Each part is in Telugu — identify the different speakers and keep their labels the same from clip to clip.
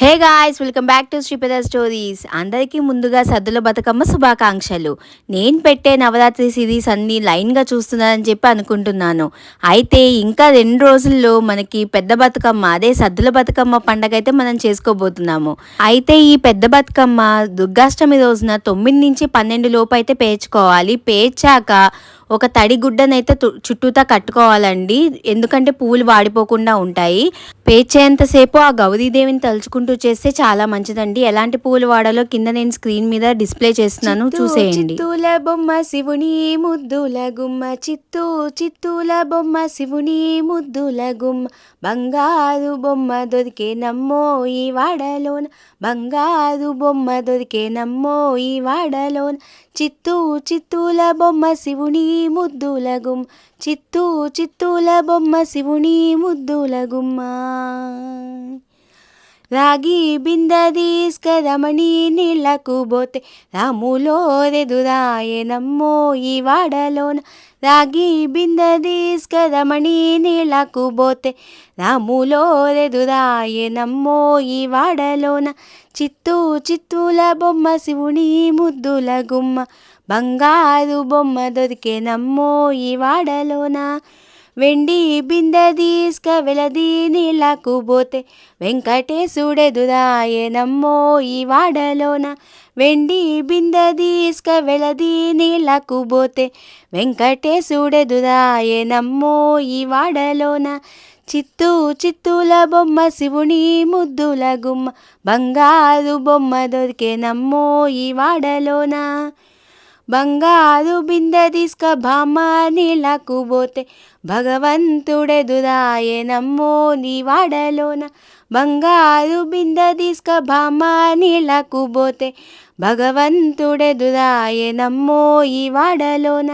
Speaker 1: Hey guys welcome back to Sripada stories. అందరికీ ముందుగా సద్దుల బతుకమ్మ శుభాకాంక్షలు. నేను పెట్టే నవరాత్రి సిరీస్ అన్ని లైన్గా చూస్తున్నారని చెప్పి అనుకుంటున్నాను. అయితే ఇంకా రెండు రోజుల్లో మనకి పెద్ద బతుకమ్మ అదే సద్దుల బతుకమ్మ పండగ అయితే మనం చేసుకోబోతున్నాము. అయితే ఈ పెద్ద బతుకమ్మ దుర్గాష్టమి రోజున తొమ్మిది నుంచి పన్నెండు లోపు అయితే పేర్చుకోవాలి. పేర్చాక ఒక తడి గుడ్డనైతే చుట్టూతా కట్టుకోవాలండి. ఎందుకంటే పువ్వులు వాడిపోకుండా ఉంటాయి. పేర్చేంతసేపు ఆ గౌరీదేవిని తలుచుకుంటూ చేస్తే చాలా మంచిదండి. ఎలాంటి పువ్వులు వాడాలో కింద నేను స్క్రీన్ మీద డిస్ప్లే చేస్తున్నాను. చూసేయండి.
Speaker 2: చిత్తూల బొమ్మ శివుని ముద్దుల గుమ్మ చిత్తూ చిత్తూల బొమ్మ శివుని ముద్దుల గుమ్మ. బంగారు బొమ్మ దొరికే నమ్మో ఈ వాడలోన. బంగారు బొమ్మ దొరికే నమ్మో ఈ వాడలోన. చిత్తూ చిత్తూల బొమ్మ శివుని ముద్దులగుం. చిత్తూ చిత్తూల బొమ్మ శివుని ముద్దులగుమ్మ. రాగి బింద తీసుకరమణి నీళ్ళకు పోతే రాములో రెదురాయే నమ్మో ఈ వాడలోన. రాగి బిందె తీసుకదమణి నీళ్ళకు పోతే రాములోరెదురాయే నమ్మో ఈ వాడలోన. చిత్తూ చిత్తూల బొమ్మ శివుని ముద్దుల గుమ్మ. బంగారు బొమ్మ దొరికే నమ్మో ఈ వాడలోన. వెండి బిందె తీసుక వెలది నీళ్ళకు పోతే వెంకటేశుడెదురాయే నమ్మో ఈ వాడలోన. వెండి బిందె తీసుక వెలది నీళ్ళకు పోతే వెంకటేశుడెదురాయే నమ్మో ఈ వాడలోన. చిత్తూ చిత్తూల బొమ్మ శివుని ముద్దుల గుమ్మ బంగారు బొమ్మ దొరికే నమ్మో ఈ వాడలోన. బంగారు బిందె తీసుక బామ్మ నీళ్ళకు పోతే భగవంతుడెదురాయే నమ్మో నీ వాడలోన బంగారు బిందె తీసుక బామ్మ నీళ్ళకు పోతే భగవంతుడెదురాయే నమ్మో ఈ వాడలోన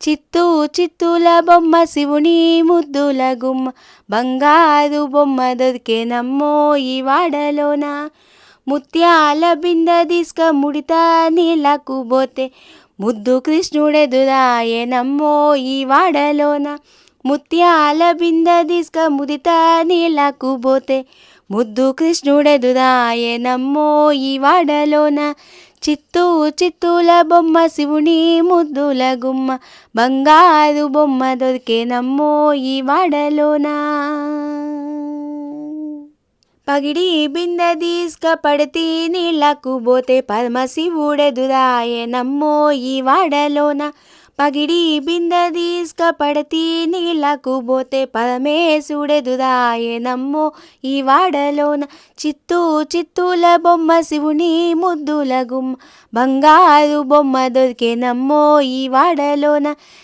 Speaker 2: చిత్తూ చిత్తూల బొమ్మ శివుని ముద్దుల గుమ్మ. బంగారు బొమ్మ దొరికే నమ్మో ఈ వాడలోన ముత్యాల బిందె తీసుక ముడిత నీళ్ళకు పోతే ముద్దు కృష్ణుడెదురాయే నమ్మో ఈ వాడలోన ముత్యాల బింద తీసుక ముదిత నీళ్ళకు పోతే ముద్దు కృష్ణుడెదురాయే నమ్మో ఈ వాడలోన. చిత్తూ చిత్తూల బొమ్మ శివుని ముద్దుల గుమ్మ. బంగారు బొమ్మ దొరికే నమ్మో ఈ వాడలోనా. పగిడి బిందె తీసుక పడితే నీళ్ళకు పోతే పరమశివుడెదురాయే నమ్మో ఈ వాడలోన. పగిడి బింద తీసుకపడతి నీళ్ళకు పోతే పరమేశుడెదురాయే నమ్మో ఈ వాడలోన చిత్తూ చిత్తూల బొమ్మ శివుని ముద్దుల గుమ్మ. బంగారు బొమ్మ దొరికే నమ్మో ఈ వాడలోన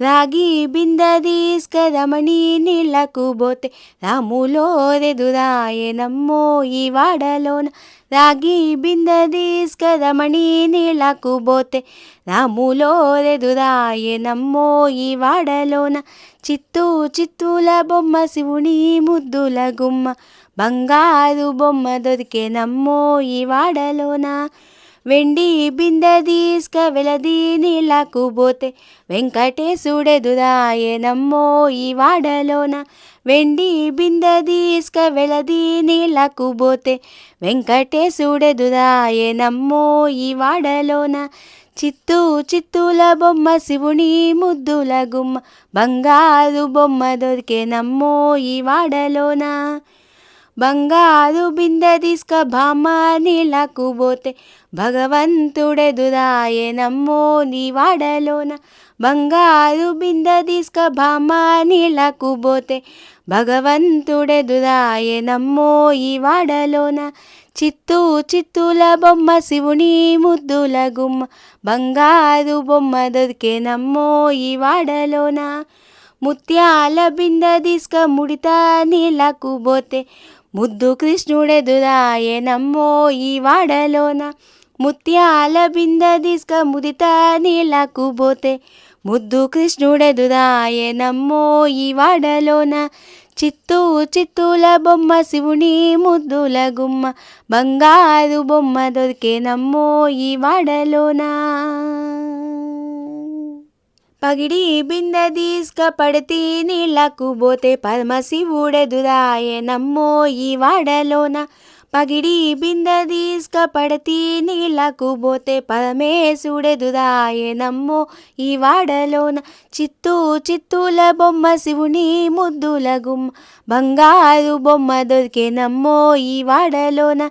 Speaker 2: రాగి బింద తీసుకరమణి నీళ్ళకు పోతే రాములో రెదురాయే నమ్మో ఈ వాడలోన. రాగి బింద తీసుకరమణి నీళ్ళకు పోతే రాములో రెదురాయే నమ్మో ఈ వాడలోన. చిత్తూ చిత్తూల బొమ్మ శివుని ముద్దుల గుమ్మ. బంగారు బొమ్మ దొరికే నమ్మో ఈ వాడలోన. వెండి బిందె తీసుక వెలది నీళ్ళకు పోతే వెంకటేశుడెదురాయే నమ్మో ఈ వాడలోన. వెండి బిందె తీసుక వెలది నీళ్ళకు పోతే వెంకటేశుడెదురాయే నమ్మో ఈ వాడలోన. చిత్తూ చిత్తూల బొమ్మ శివుని ముద్దుల గుమ్మ. బంగారు బొమ్మ దొరికే నమ్మో ఈ వాడలోన. బంగారు బిందె తీసుక బామ్మ నీళ్ళకు పోతే భగవంతుడెదురాయే నమ్మో నీ వాడలోన. బంగారు బిందె తీసుక బామ్మ నీళ్ళకు పోతే భగవంతుడెదురాయే నమ్మో ఈ వాడలోన. చిత్తూ చిత్తూల బొమ్మ శివుని ముద్దుల గుమ్మ బంగారు బొమ్మ దొరికేనమ్మో ఈ వాడలోన. ముత్యాల బింద తీసుక ముడిత నీళ్ళకు పోతే ముద్దు కృష్ణుడెదురాయనమ్మో ఈ వాడలోన. ముత్యాల బింద తీసుక ముదిత నీళ్ళకు పోతే. ముద్దు కృష్ణుడెదురాయనమ్మో ఈ వాడలోన. చిత్తూ చిత్తూల బొమ్మ శివుని ముద్దుల గుమ్మ. బంగారు బొమ్మ దొరికే నమ్మో ఈ వాడలోనా. పగిడి బింద తీసుక పడితే నీళ్ళకు పోతే పరమశివుడెదురాయనమ్మో ఈ వాడలోన. పగిడి బింద తీసుక పడితే నీళ్ళకు పోతే పరమేశుడెదురాయనమ్మో ఈ వాడలోన. చిత్తూ చిత్తూల బొమ్మ శివుని ముద్దుల గుమ్మ బంగారు బొమ్మ దొరికే నమ్మో ఈ వాడలోన.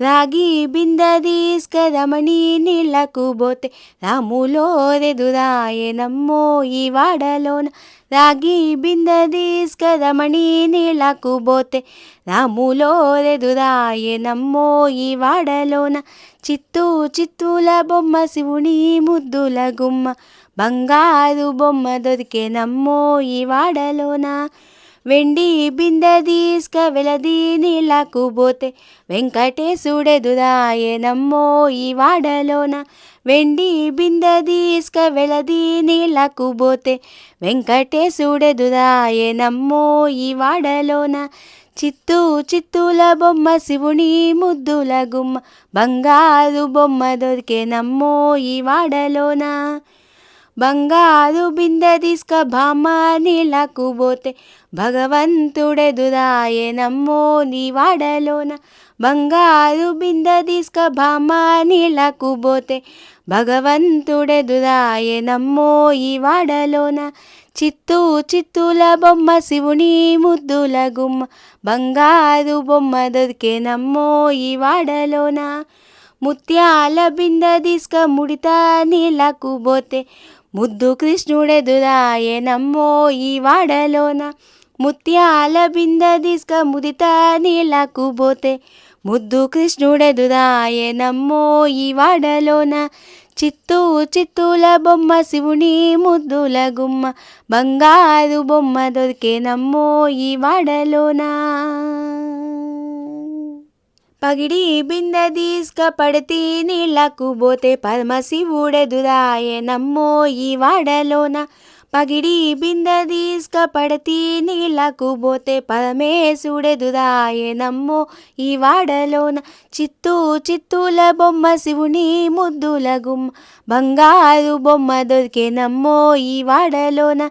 Speaker 2: రాగి బింద తీసుక రమణి నీళ్ళకు పోతే రాములో రెదురాయనమ్మో ఈ వాడలోన. రాగి బింద తీసుక రమణి నీళ్ళకు పోతే రాములో రెదురాయనమ్మో ఈ వాడలోన. చిత్తూ చిత్తూల బొమ్మ శివుని ముద్దుల గుమ్మ. బంగారు బొమ్మ దొరికేనమ్మో ఈ వాడలోన. వెండి బిందె తీసుక వెలది నీళ్ళకు పోతే వెంకటేశుడెదురాయనమ్మో ఈ వాడలోన. వెండి బిందె తీసుక వెలది నీళ్ళకు పోతే వెంకటేశుడెదురాయనమ్మో ఈ వాడలోన. చిత్తూ చిత్తూల బొమ్మ శివుని ముద్దుల గుమ్మ. బంగారు బొమ్మ దొరికేనమ్మో ఈ వాడలోన. బంగారు బిందె తీసుక బామ్మ నీళ్ళకు పోతే భగవంతుడెదురాయనమ్మో నీ వాడలోన బంగారు బిందె తీసుక బామ్మ నీళ్ళకు పోతే భగవంతుడెదురాయనమ్మో ఈ వాడలోన చిత్తూ చిత్తూల బొమ్మ శివుని ముద్దుల గుమ్మ. బంగారు బొమ్మ దొరికేనమ్మో ఈ వాడలోన ముత్యాల బింద తీసుక ముడిత నీళ్ళకు పోతే ముద్దు కృష్ణుడెదురాయనమ్మో ఈ వాడలోన ముత్యాల బింద తీసుక ముదిత నీళ్ళకు పోతే ముద్దు కృష్ణుడెదుదాయే నమ్మో ఈ వాడలోన. చిత్తూ చిత్తూల బొమ్మ శివుని ముద్దుల గుమ్మ. బంగారు బొమ్మ దొరికే నమ్మో ఈ వాడలోన. పగిడి బింద తీసుక పడితే నీళ్ళకు పోతే పరమశివుడెదురాయనమ్మో ఈ వాడలోన. పగిడి బిందె తీసుక పడితే నీళ్ళకు పోతే పరమేశుడెదురాయనమ్మో ఈ వాడలోన చిత్తూ చిత్తూల బొమ్మ శివుని ముద్దుల గుమ్మ. బంగారు బొమ్మ దొరికేనమ్మో ఈ వాడలోన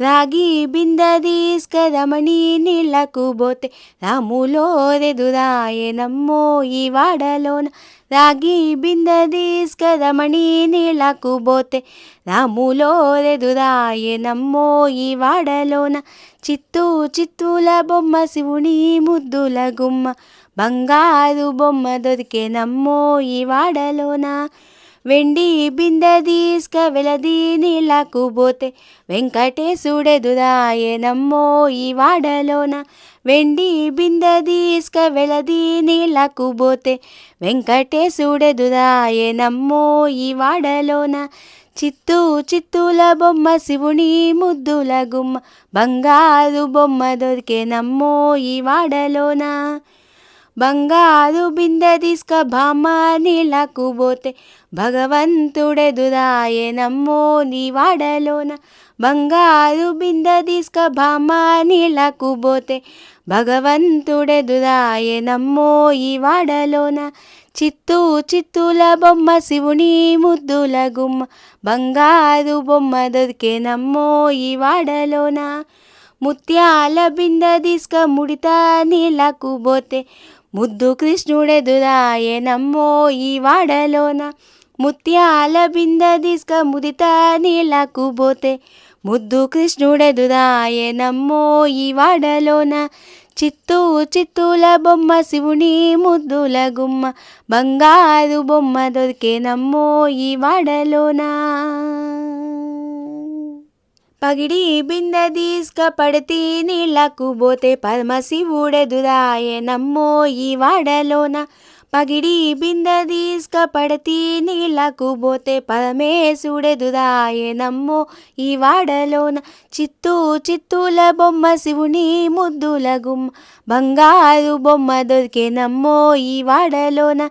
Speaker 2: రాగి బిందె తీసుక రమణి నీళ్ళకు పోతే రాములో రెదురాయనమ్మో ఈ వాడలోన. రాగి బిందె తీసుక రమణి నీళ్ళకు పోతే రాములో రెదురాయనమ్మో ఈ వాడలోన. చిత్తూ చిత్తూల బొమ్మ శివుని ముద్దుల గుమ్మ. బంగారు బొమ్మ దొరికే నమ్మో ఈ వాడలోన. వెండి బిందె తీసుక వెలది నీళ్ళకు పోతే వెంకటేశుడెదురాయనమ్మో ఈ వాడలోన. వెండి బిందె తీసుక వెలది నీళ్ళకు పోతే వెంకటేశుడెదురాయనమ్మో ఈ వాడలోన. చిత్తూ చిత్తూల బొమ్మ శివుని ముద్దుల గుమ్మ బంగారు బొమ్మ దొరికేనమ్మో ఈ వాడలోన. బంగారు బిందె తీసుక బామ్మ నీళ్ళకు పోతే భగవంతుడెదురాయనమ్మో నీ వాడలోన. బంగారు బిందె తీసుక బామ్మ నీళ్ళకు పోతే భగవంతుడెదురాయనమ్మో ఈ వాడలోన. చిత్తూ చిత్తూల బొమ్మ శివుని ముద్దుల గుమ్మ బంగారు బొమ్మ దొరికేనమ్మో ఈ వాడలోన. ముత్యాల బిందె తీసుక ముడితా నీళ్ళకు పోతే ముద్దు కృష్ణుడెదురాయనమ్మో ఈ వాడలోన. ముత్యాల బింద తీసుక ముదిత నీళ్ళకు పోతే. ముద్దు కృష్ణుడెదురాయనమ్మో ఈ వాడలోన. చిత్తూ చిత్తూల బొమ్మ శివుని ముద్దుల గుమ్మ. బంగారు బొమ్మ దొరికేనమ్మో ఈ వాడలోనా. పగిడి బిందె తీసుక పడితే నీళ్ళకు పోతే పరమశివుడెదురాయనమ్మో ఈ వాడలోన పగిడి బిందె తీసుక పడితే నీళ్ళకు పోతే పరమేశుడెదురాయనమ్మో ఈ వాడలోన చిత్తూ చిత్తూల బొమ్మ శివుని ముద్దుల గుమ్మ బంగారు బొమ్మ దొరికేనమ్మో ఈ వాడలోన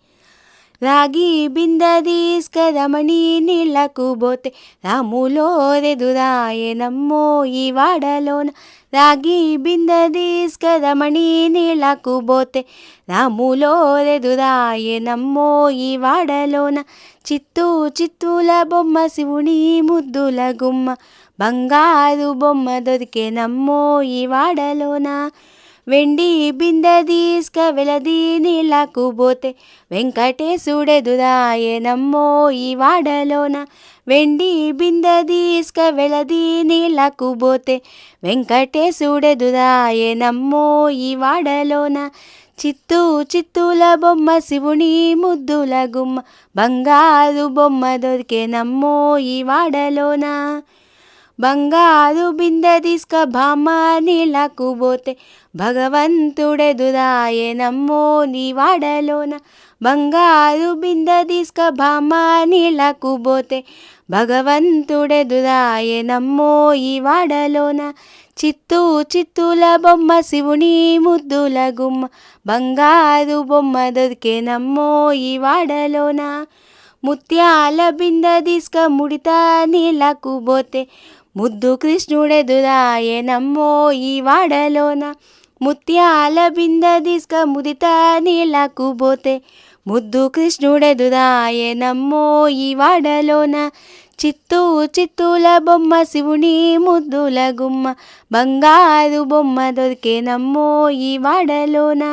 Speaker 2: రాగి బిందె తీసుకదమణి నీళ్ళకు పోతే రాములో రెదురాయనమ్మో ఈ వాడలోన. రాగి బిందె తీసుకదమణి నీళ్ళకు పోతే రాములో రెదురాయనమ్మో ఈ వాడలోన. చిత్తూ చిత్తూల బొమ్మ శివుని ముద్దుల గుమ్మ. బంగారు బొమ్మ దొరికేనమ్మో ఈ వాడలోన. వెండి బిందె తీసుక వెలది నీళ్ళకు పోతే వెంకటేశుడెదురాయనమ్మో ఈ వాడలోన. వెండి బిందె తీసుక వెలది నీళ్ళకు పోతే వెంకటేశుడెదురాయనమ్మో ఈ వాడలోన. చిత్తూ చిత్తూల బొమ్మ శివుని ముద్దుల గుమ్మ బంగారు బొమ్మ దొరికేనమ్మో ఈ వాడలోనా. బంగారు బిందె తీసుక బామ్మ నీళ్ళకు పోతే భగవంతుడెదురాయనమ్మో నీ వాడలోన. బంగారు బిందె తీసుక బామ్మ నీళ్ళకు పోతే భగవంతుడెదురాయనమ్మో ఈ వాడలోన. చిత్తూ చిత్తూల బొమ్మ శివుని ముద్దుల గుమ్మ బంగారు బొమ్మ దొరికేనమ్మో ఈ వాడలోన. ముత్యాల బిందె తీసుక ముడితా నీళ్ళకు పోతే ముద్దు కృష్ణుడెదురాయనమ్మో ఈ వాడలోన. ముత్యాల బింద తీసుక ముదిత నీళ్ళకు పోతే. ముద్దు కృష్ణుడెదురాయనమ్మో ఈ వాడలోన. చిత్తూ చిత్తూల బొమ్మ శివుని ముద్దుల గుమ్మ. బంగారు బొమ్మ దొరికేనమ్మో ఈ వాడలోనా.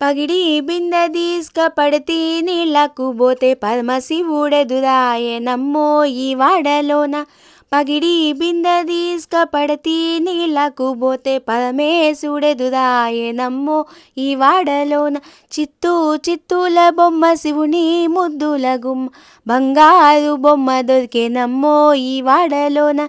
Speaker 2: పగిడి బిందె తీసుకపడితే నీళ్ళకు పోతే పరమశివుడెదురాయనమ్మో ఈ వాడలోన. పగిడి బిందె తీసుకపడితే నీళ్ళకు పోతే పరమేశుడెదురాయే నమ్మో ఈ వాడలోన. చిత్తూ చిత్తూల బొమ్మ శివుని ముద్దుల గుమ్మ బంగారు బొమ్మ దొరికే నమ్మో ఈ వాడలోన.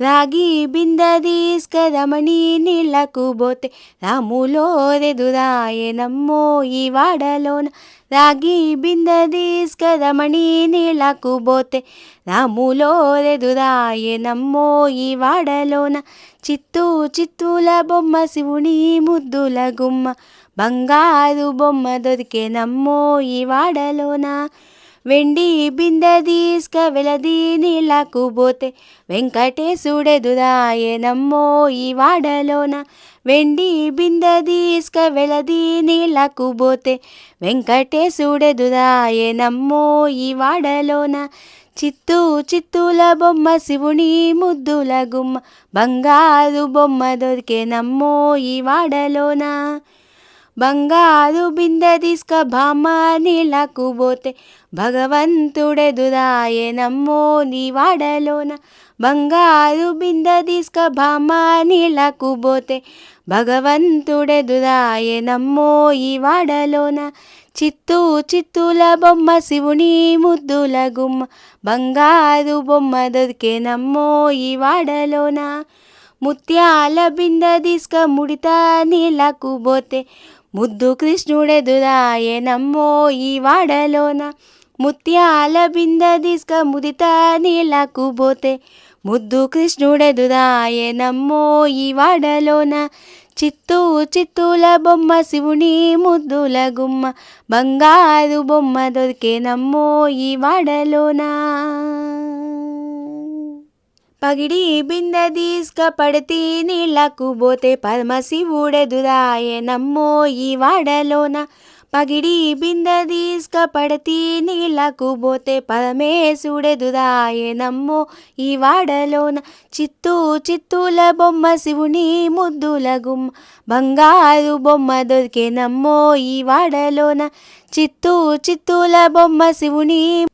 Speaker 2: రాగి బింద తీసుకరమణి నీళ్ళకు పోతే రాములో నమ్మో ఈ వాడలోన. రాగి బింద తీసుకరమణి నీళ్ళకు పోతే రాములో నమ్మో ఈ వాడలోన. చిత్తూ చిత్తూల బొమ్మ శివుని ముద్దుల గుమ్మ. బంగారు బొమ్మ దొరికే నమ్మో ఈ వాడలోన. వెండి బిందె తీసుక వెలది నీళ్ళకు పోతే వెంకటేశుడెదురాయే నమ్మో ఈ వాడలోన. వెండి బిందె తీసుక వెలది నీళ్ళకు పోతే వెంకటేశుడెదురాయే నమ్మో ఈ వాడలోన. చిత్తూ చిత్తూల బొమ్మ శివుని ముద్దుల గుమ్మ. బంగారు బొమ్మ దొరికే నమ్మో ఈ వాడలోన. బంగారు బిందె తీసుక బామ్మ నీళ్ళకు పోతే భగవంతుడెదురాయే నమ్మో నీ వాడలోన. బంగారు బిందె తీసుక బామ్మ నీళ్ళకు పోతే భగవంతుడెదురాయే నమ్మో ఈ వాడలోన. చిత్తూ చిత్తుల బొమ్మ శివుని ముద్దుల గుమ్మ బంగారు బొమ్మ దొరికే నమ్మో ఈ వాడలోన. ముత్యాల బిందె తీసుక ముడితా నీళ్ళకు పోతే ముద్దు కృష్ణుడెదురాయే నమ్మో ఈ వాడలోన. ముత్యాల బింద తీసుక ముదిత నీళ్ళకు పోతే. ముద్దు కృష్ణుడెదురాయే నమ్మో ఈ వాడలోన. చిత్తూ చిత్తూల బొమ్మ శివుని ముద్దుల గుమ్మ. బంగారు బొమ్మ దొరికే నమ్మో ఈ వాడలోనా. పగిడి బిందె పడితే నీళ్ళకు పోతే పరమశివుడెదురాయే నమ్మో ఈ వాడలోన. పగిడి బిందె పడితే నీళ్ళకు పోతే పరమేశుడెదురాయే నమ్మో ఈ వాడలోన. చిత్తూ చిత్తూల బొమ్మ శివుని ముద్దుల గుమ్మ బంగారు బొమ్మ దొరికే నమ్మో ఈ వాడలోన. చిత్తూ చిత్తూల బొమ్మ శివుని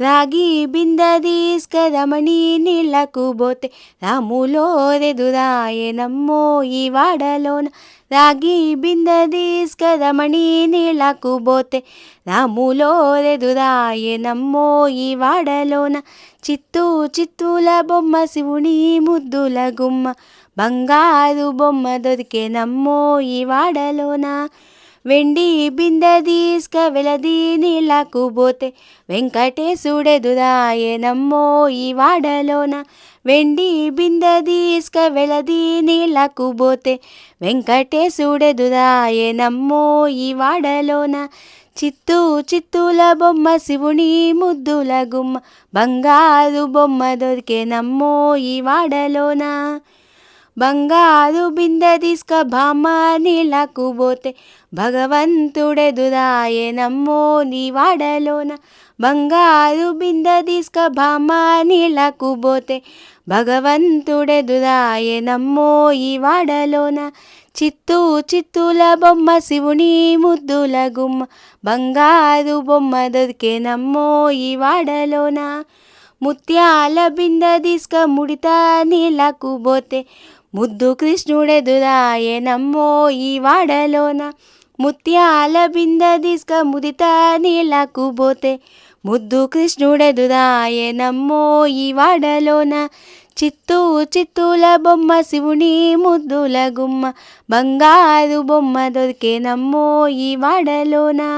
Speaker 2: రాగి బింద తీసుక రమణి నీళ్ళకు పోతే రాములో రెదురాయే నమ్మో ఈ వాడలోన. రాగి బింద తీసుక రమణి నీళ్ళకు పోతే రాములో రెదురాయే నమ్మో ఈ వాడలోన. చిత్తూ చిత్తూల బొమ్మ శివుని ముద్దుల గుమ్మ. బంగారు బొమ్మ దొరికే నమ్మో ఈ వాడలోన. వెండి బిందె తీసుక వెలది నీళ్ళకు పోతే వెంకటేశుడెదురాయే నమ్మో ఈ వాడలోన. వెండి బిందె తీసుక వెలది నీళ్ళకు పోతే వెంకటేశుడెదురాయే నమ్మో ఈ వాడలోన. చిత్తూ చిత్తూల బొమ్మ శివుని ముద్దుల గుమ్మ బంగారు బొమ్మ దొరికే నమ్మో ఈ వాడలోన. బంగారు బిందె తీసుక బామ్మ నీళ్ళకు పోతే భగవంతుడెదుదాయే నమ్మో నీ వాడలోన. బంగారు బింద తీసుక బామ్మ నీళ్ళకు పోతే భగవంతుడెదుదాయే నమ్మో ఈ వాడలోన. చిత్తూ చిత్తూల బొమ్మ శివుని ముద్దుల గుమ్మ. బంగారు బొమ్మ దొరికే నమ్మో ఈ వాడలోన. ముత్యాల బింద తీసుక ముడిత నీళ్ళకు పోతే ముద్దు కృష్ణుడెదురాయే నమ్మో ఈ వాడలోన. ముత్యాల బింద తీసుక ముదిత నీళ్ళకు పోతే ముద్దు కృష్ణుడెదురాయే నమ్మో ఈ వాడలోన. చిత్తూ చిత్తూల బొమ్మ శివుని ముద్దుల గుమ్మ. బంగారు బొమ్మ దొరికే నమ్మో ఈ వాడలోనా.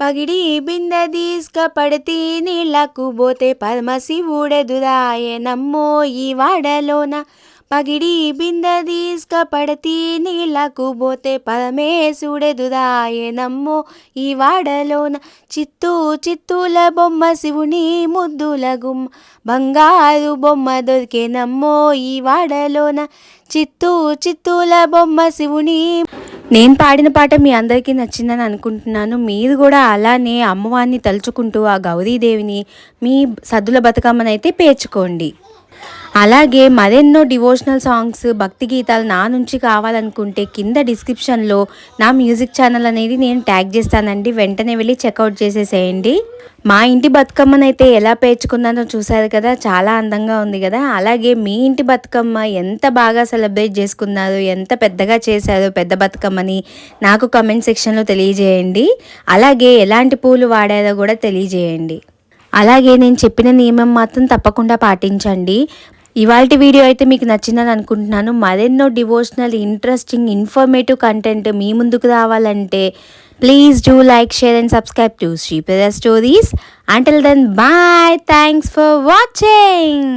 Speaker 2: పగిడి బింద దీస్క పడితే నీళ్ళకు పోతే పరమశివుడెదురాయే నమ్మో ఈ వాడలోన.
Speaker 3: పగిడి బింద తీసుకపడతి నీళ్ళకు పోతే పరమేశుడెదురాయనమ్మో ఈ వాడలోన చిత్తూ చిత్తూల బొమ్మ శివుని ముద్దుల గుమ్మ బంగారు బొమ్మ దొరికేనమ్మో ఈ వాడలోన చిత్తూ చిత్తూల బొమ్మ శివుని
Speaker 2: నేను పాడిన పాట మీ అందరికీ నచ్చిందని అనుకుంటున్నాను. మీరు కూడా అలానే అమ్మవారిని తలుచుకుంటూ ఆ గౌరీదేవిని మీ సద్దుల బతుకమ్మనైతే పేర్చుకోండి. అలాగే మరెన్నో డివోషనల్ సాంగ్స్ భక్తి గీతాలు నా నుంచి కావాలనుకుంటే కింద డిస్క్రిప్షన్లో నా మ్యూజిక్ ఛానల్ అనేది నేను ట్యాగ్ చేస్తానండి. వెంటనే వెళ్ళి చెక్అవుట్ చేసేసేయండి. మా ఇంటి బతుకమ్మనైతే ఎలా పేర్చుకున్నానో చూసారు కదా చాలా అందంగా ఉంది కదా. అలాగే మీ ఇంటి బతుకమ్మ ఎంత బాగా సెలబ్రేట్ చేసుకున్నారు ఎంత పెద్దగా చేశారో పెద్ద బతుకమ్మని నాకు కమెంట్ సెక్షన్లో తెలియజేయండి. అలాగే ఎలాంటి పూలు వాడారో కూడా తెలియజేయండి. అలాగే నేను చెప్పిన నియమం మాత్రం తప్పకుండా పాటించండి. ఇవాళ వీడియో అయితే మీకు నచ్చిందని అనుకుంటున్నాను. మరెన్నో డివోషనల్ ఇంట్రెస్టింగ్ ఇన్ఫర్మేటివ్ కంటెంట్ మీ ముందుకు రావాలంటే please do like share and subscribe to Sriprada stories until then bye thanks for watching